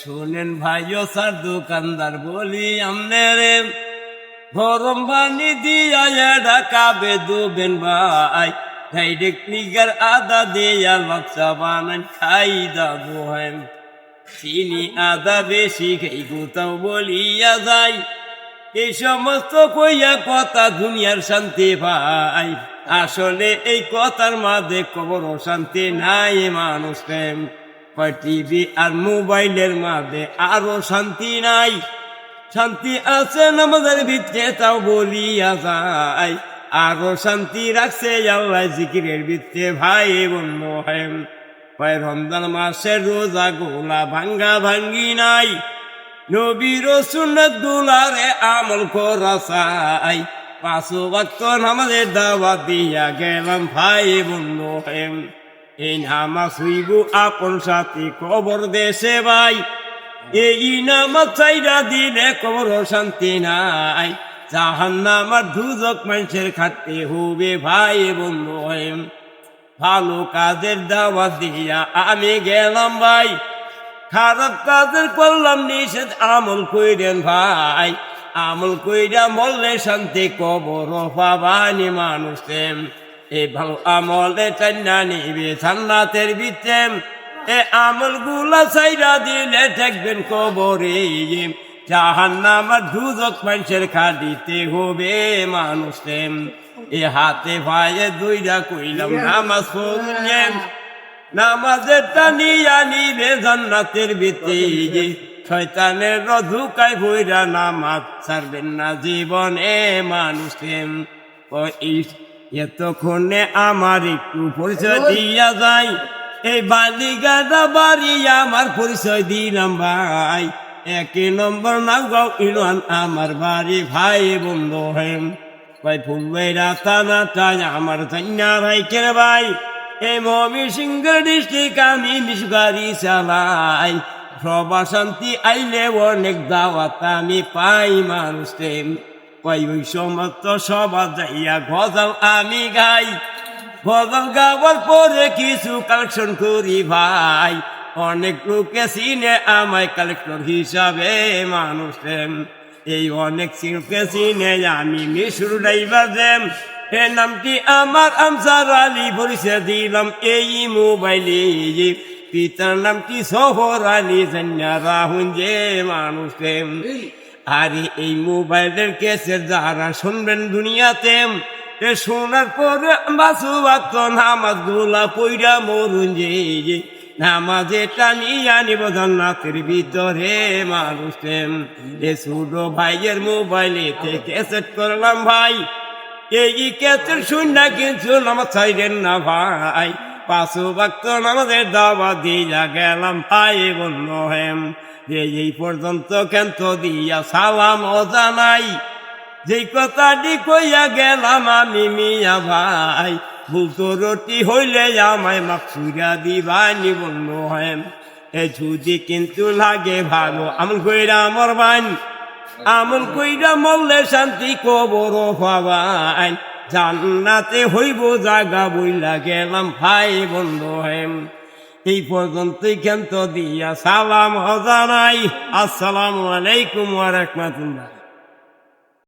শুনেন ভাইও স্যার দোকানদার, বলি আমনে রে, গরম পানি দিয়া ভাই। ডাইরেক্ট নিগার আদা দিয়া বানান, খাই দাবো হেম চিনি আদা বেশি খাই বলিয়া যাই। এই সমস্ত কইয়া কথা দুনিয়ার শান্তি ভাই। আসলে এই কথার মাঝে কবর শান্তি নাই মানুষ প্রেম টিভি আর মোবাইলের মাঝে আরও শান্তি নাই। শান্তি আছে আমাদের ভিতরে, তাও বলিয়া যায়। আরও শান্তি রাখছে আল্লাহ জিকিরের ভিতরে, ভাই বন্ধু হেম। কয়, রমজান মাসের রোজা গোলা ভাঙ্গা ভাঙ্গি নাই। নবীর সুন্নত দুলারে আমল করা চাই। পাঁচ ভক্ত আমাদের দাওয়া দিয়া গেলাম, ভাই বন্ধু হেম। এই নামাজ হইব আপন সাথী কবর দেশে ভাই। এই নামাজ চাইরা দিলে কবর শান্তি নাই। জাহান নামার দুজক মানুষের খাটতে হবে ভাই বন্ধু ভালো কাজের দাওয়া দিয়া আমি গেলাম ভাই। খারাপ কাজের করলাম, নিষেধ আমল কইরেন ভাই। আমল কইরা মরলে শান্তি কবর পাবানি মানুষ এ ভালো আমলে চান্না নিবে জান্নাতের ভিতরে এ আমলগুলা চাইরা দিলে দেখবেন কবরে জাহান নামার দুজক মানুষের খাদিতে হবে মানুষ এ হাতে ভাইয়ে দুইটা কইলাম, নামাজ পড়লেন নামাজের টানি আনিবে জান্নাতের ভিতরে শয়তানের রধুকায় ভৈরা নামাজ ছাড়বেন না জীবনে মানুষ এতক্ষণে আমার একটু পরিচয় দিয়া যায় এই বালিগাদা বাড়ি আমার পরিচয় দিলাম ভাই। এক নম্বর নাগাও ইরান আমার বাড়ি ভাই বন্ধু হেম। ভাই ফুলবেরা টানা টাই আমার জান্না ভাই কে ভাই। এই মমি সিংহ ডিস্ট্রিক্ট আমি মিশগাড়ি চালাই। সবা শান্তি আইলে অনেক দাওয়াত আমি পাই মানুষ কই ওই সমস্ত সবা যাইয়া গজাল আমি গাই। গজাল গাওয়ার পরে কিছু কালেকশন করি ভাই। অনেক লোকে চিনে আমায় কালেক্টর হিসাবে মানুষ এই অনেক শিল্পে চিনে আমি মিশুর ড্রাইভার দেম এ নামটি আমার আমসার আলী পরিচয় দিলাম এই মোবাইলে। পিতার নামটি শহর আলী জান্না রাহুন যে মানুষ আর এই মোবাইলের কেসের দ্বারা শুনবেন দুনিয়াতে শোনার পরে বাসু বাক্ত নামাজগুলা পইরা মরুন যে নামাজে টানি আনিব জান্নাতের ভিতরে মানুষ এ ছোট ভাইয়ের মোবাইলে থেকে সেট করলাম ভাই, এই কেসের শূন্য কিন্তু নামাজ চাইলেন না ভাই। পাশু ভক্ত নামাজের দাবা দিয়া গেলাম ভাই বন্ধ হেম। যে এই পর্যন্ত কেন্ত দিয়া সালাম ও জানাই, যেই কথাটি কইয়া গেলাম আমি মিয়া ভাই ভুলতো রটি হইলে আমায় মাকসুরা দিবানি বন্ধ হেম। এ যদি কিন্তু লাগে ভালো, আমল কইরা আমার বান আমল কইরা মরলে শান্তি কবর পাবাই। জান্নাতে হইব জাগা বইলা গেলাম ভাই বন্ধু হেম। এই পর্যন্ত কেন্ত দিয়া সালাম হজানাই আসসালামু আলাইকুম ওয়া রাহমাতুল্লাহ।